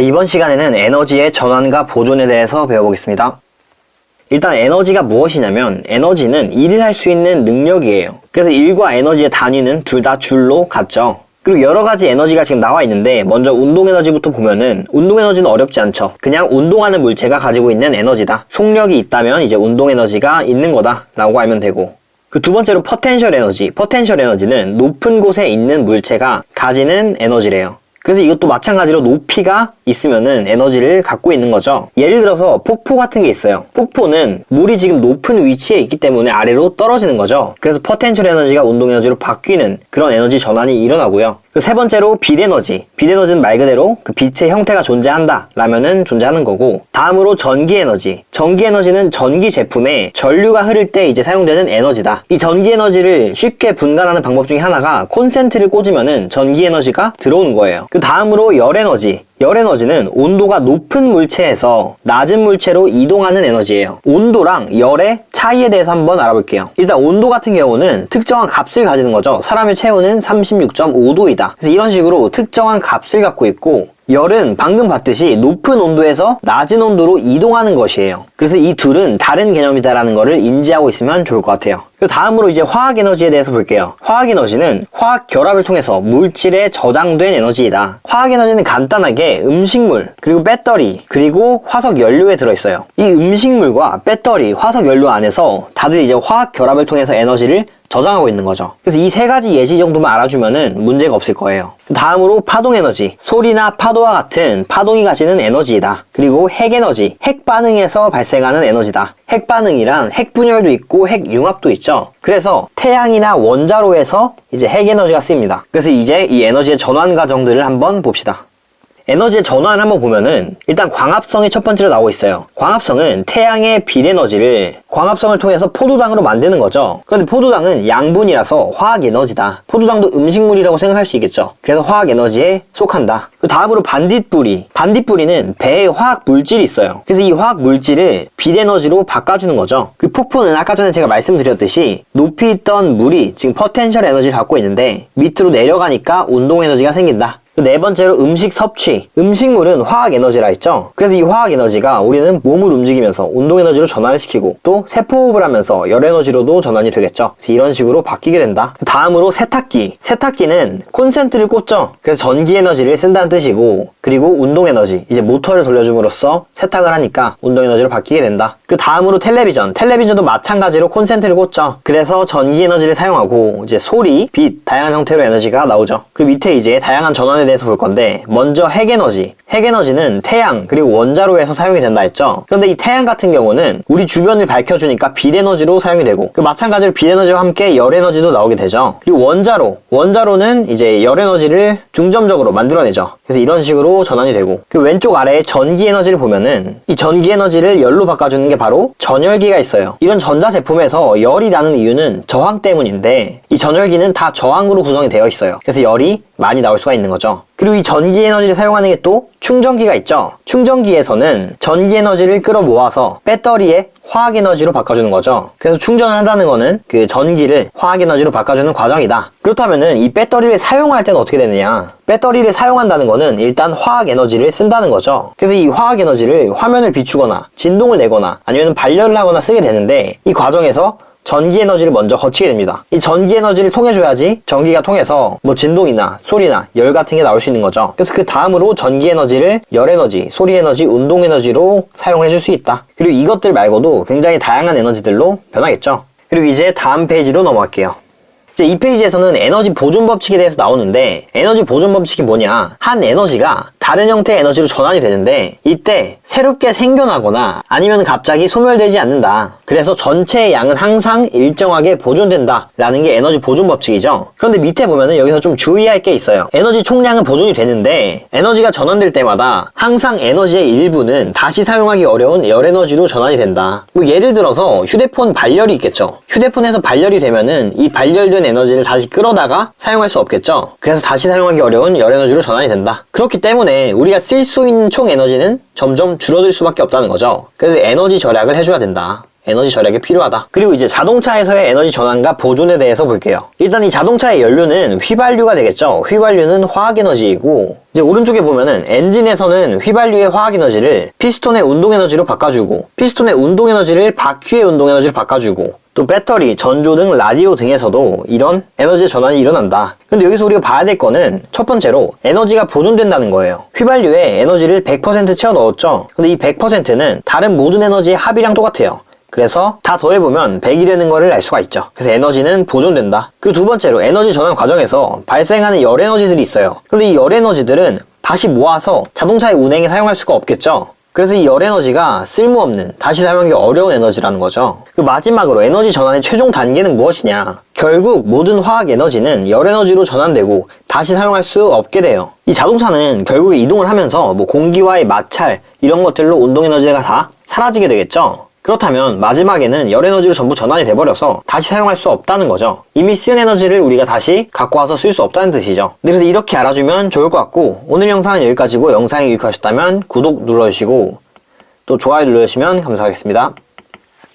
자, 이번 시간에는 에너지의 전환과 보존에 대해서 배워보겠습니다. 일단 에너지가 무엇이냐면 에너지는 일을 할 수 있는 능력이에요. 그래서 일과 에너지의 단위는 둘 다 줄로 같죠. 그리고 여러 가지 에너지가 지금 나와 있는데 먼저 운동 에너지부터 보면은 운동 에너지는 어렵지 않죠. 그냥 운동하는 물체가 가지고 있는 에너지다. 속력이 있다면 이제 운동 에너지가 있는 거다라고 알면 되고 그 두 번째로 퍼텐셜 에너지. 퍼텐셜 에너지는 높은 곳에 있는 물체가 가지는 에너지래요. 그래서 이것도 마찬가지로 높이가 있으면은 에너지를 갖고 있는 거죠. 예를 들어서 폭포 같은 게 있어요. 폭포는 물이 지금 높은 위치에 있기 때문에 아래로 떨어지는 거죠. 그래서 퍼텐셜 에너지가 운동 에너지로 바뀌는 그런 에너지 전환이 일어나고요. 그리고 세 번째로 빛 에너지. 빛 에너지는 말 그대로 그 빛의 형태가 존재한다 라면은 존재하는 거고 다음으로 전기 에너지. 전기 에너지는 전기 제품에 전류가 흐를 때 이제 사용되는 에너지다. 이 전기 에너지를 쉽게 분간하는 방법 중에 하나가 콘센트를 꽂으면은 전기 에너지가 들어오는 거예요. 그 다음으로 열 에너지. 열 에너지는 온도가 높은 물체에서 낮은 물체로 이동하는 에너지예요. 온도랑 열의 차이에 대해서 한번 알아볼게요. 일단 온도 같은 경우는 특정한 값을 가지는 거죠. 사람의 체온은 36.5도이다. 그래서 이런 식으로 특정한 값을 갖고 있고 열은 방금 봤듯이 높은 온도에서 낮은 온도로 이동하는 것이에요. 그래서 이 둘은 다른 개념이다라는 것을 인지하고 있으면 좋을 것 같아요. 그리고 다음으로 이제 화학 에너지에 대해서 볼게요. 화학 에너지는 화학 결합을 통해서 물질에 저장된 에너지이다. 화학 에너지는 간단하게 음식물, 그리고 배터리, 그리고 화석 연료에 들어있어요. 이 음식물과 배터리, 화석 연료 안에서 다들 이제 화학 결합을 통해서 에너지를 저장하고 있는 거죠. 그래서 이 세 가지 예시 정도만 알아주면은 문제가 없을 거예요. 다음으로 파동 에너지. 소리나 파도와 같은 파동이 가지는 에너지이다. 그리고 핵 에너지. 핵 반응에서 발생하는 에너지다. 핵 반응이란 핵 분열도 있고 핵 융합도 있죠. 그래서 태양이나 원자로에서 이제 핵 에너지가 쓰입니다. 그래서 이제 이 에너지의 전환 과정들을 한번 봅시다. 에너지의 전환을 한번 보면은 일단 광합성이 첫 번째로 나오고 있어요. 광합성은 태양의 빛 에너지를 광합성을 통해서 포도당으로 만드는 거죠. 그런데 포도당은 양분이라서 화학 에너지다. 포도당도 음식물이라고 생각할 수 있겠죠. 그래서 화학 에너지에 속한다. 그 다음으로 반딧불이. 반딧불이는 배에 화학 물질이 있어요. 그래서 이 화학 물질을 빛 에너지로 바꿔주는 거죠. 그 폭포는 아까 전에 제가 말씀드렸듯이 높이 있던 물이 지금 퍼텐셜 에너지를 갖고 있는데 밑으로 내려가니까 운동 에너지가 생긴다. 그네 번째로 음식 섭취. 음식물은 화학 에너지라 했죠. 그래서 이 화학 에너지가 우리는 몸을 움직이면서 운동 에너지로 전환을 시키고 또 세포호흡을 하면서 열 에너지로도 전환이 되겠죠. 그래서 이런 식으로 바뀌게 된다. 다음으로 세탁기. 세탁기는 콘센트를 꽂죠. 그래서 전기 에너지를 쓴다는 뜻이고 그리고 운동 에너지. 이제 모터를 돌려줌으로써 세탁을 하니까 운동 에너지로 바뀌게 된다. 그 다음으로 텔레비전. 텔레비전도 마찬가지로 콘센트를 꽂죠. 그래서 전기 에너지를 사용하고 이제 소리, 빛, 다양한 형태로 에너지가 나오죠. 그리고 밑에 이제 다양한 전원 에 대해서 볼 건데 먼저 핵에너지. 핵에너지는 태양 그리고 원자로에서 사용이 된다 했죠. 그런데 이 태양 같은 경우는 우리 주변을 밝혀주니까 빛에너지로 사용이 되고 그 마찬가지로 빛에너지와 함께 열에너지도 나오게 되죠. 그리고 원자로. 원자로는 이제 열에너지를 중점적으로 만들어내죠. 그래서 이런 식으로 전환이 되고 그리고 왼쪽 아래에 전기에너지를 보면은 이 전기에너지를 열로 바꿔주는 게 바로 전열기가 있어요. 이런 전자 제품에서 열이 나는 이유는 저항 때문인데 이 전열기는 다 저항으로 구성이 되어 있어요. 그래서 열이 많이 나올 수가 있는 거죠 그리고 이 전기 에너지를 사용하는 게 또 충전기가 있죠. 충전기에서는 전기 에너지를 끌어모아서 배터리에 화학 에너지로 바꿔주는 거죠. 그래서 충전을 한다는 거는 그 전기를 화학 에너지로 바꿔주는 과정이다. 그렇다면은 이 배터리를 사용할 때는 어떻게 되느냐? 배터리를 사용한다는 거는 일단 화학 에너지를 쓴다는 거죠. 그래서 이 화학 에너지를 화면을 비추거나 진동을 내거나 아니면 발열을 하거나 쓰게 되는데 이 과정에서 전기 에너지를 먼저 거치게 됩니다. 이 전기 에너지를 통해줘야지 전기가 통해서 뭐 진동이나 소리나 열 같은 게 나올 수 있는 거죠. 그래서 그 다음으로 전기 에너지를 열 에너지, 소리 에너지, 운동 에너지로 사용해 줄 수 있다. 그리고 이것들 말고도 굉장히 다양한 에너지들로 변하겠죠. 그리고 이제 다음 페이지로 넘어갈게요. 이제 이 페이지에서는 에너지 보존 법칙에 대해서 나오는데 에너지 보존 법칙이 뭐냐? 한 에너지가 다른 형태의 에너지로 전환이 되는데 이때 새롭게 생겨나거나 아니면 갑자기 소멸되지 않는다. 그래서 전체의 양은 항상 일정하게 보존된다 라는 게 에너지 보존 법칙이죠. 그런데 밑에 보면은 여기서 좀 주의할 게 있어요. 에너지 총량은 보존이 되는데 에너지가 전환될 때마다 항상 에너지의 일부는 다시 사용하기 어려운 열 에너지로 전환이 된다. 뭐 예를 들어서 휴대폰 발열이 있겠죠. 휴대폰에서 발열이 되면은 이 발열된 에너지를 다시 끌어다가 사용할 수 없겠죠. 그래서 다시 사용하기 어려운 열 에너지로 전환이 된다. 그렇기 때문에 우리가 쓸 수 있는 총 에너지는 점점 줄어들 수밖에 없다는 거죠. 그래서 에너지 절약을 해줘야 된다. 에너지 절약이 필요하다. 그리고 이제 자동차에서의 에너지 전환과 보존에 대해서 볼게요. 일단 이 자동차의 연료는 휘발유가 되겠죠. 휘발유는 화학 에너지이고 이제 오른쪽에 보면은 엔진에서는 휘발유의 화학 에너지를 피스톤의 운동 에너지로 바꿔주고 피스톤의 운동 에너지를 바퀴의 운동 에너지로 바꿔주고 또 배터리, 전조 등 라디오 등에서도 이런 에너지 전환이 일어난다. 근데 여기서 우리가 봐야 될 거는 첫 번째로 에너지가 보존된다는 거예요. 휘발유에 에너지를 100% 채워 넣었죠. 근데 이 100%는 다른 모든 에너지의 합이랑 똑같아요. 그래서 다 더해보면 100이 되는 거를 알 수가 있죠. 그래서 에너지는 보존된다. 그리고 두 번째로 에너지 전환 과정에서 발생하는 열 에너지들이 있어요. 그런데 이 열 에너지들은 다시 모아서 자동차의 운행에 사용할 수가 없겠죠. 그래서 이 열 에너지가 쓸모없는, 다시 사용하기 어려운 에너지라는 거죠. 마지막으로 에너지 전환의 최종 단계는 무엇이냐? 결국 모든 화학 에너지는 열 에너지로 전환되고 다시 사용할 수 없게 돼요. 이 자동차는 결국에 이동을 하면서 뭐 공기와의 마찰 이런 것들로 운동 에너지가 다 사라지게 되겠죠. 그렇다면 마지막에는 열 에너지로 전부 전환이 돼버려서 다시 사용할 수 없다는 거죠. 이미 쓴 에너지를 우리가 다시 갖고 와서 쓸 수 없다는 뜻이죠. 네, 그래서 이렇게 알아주면 좋을 것 같고 오늘 영상은 여기까지고 영상이 유익하셨다면 구독 눌러주시고 또 좋아요 눌러주시면 감사하겠습니다.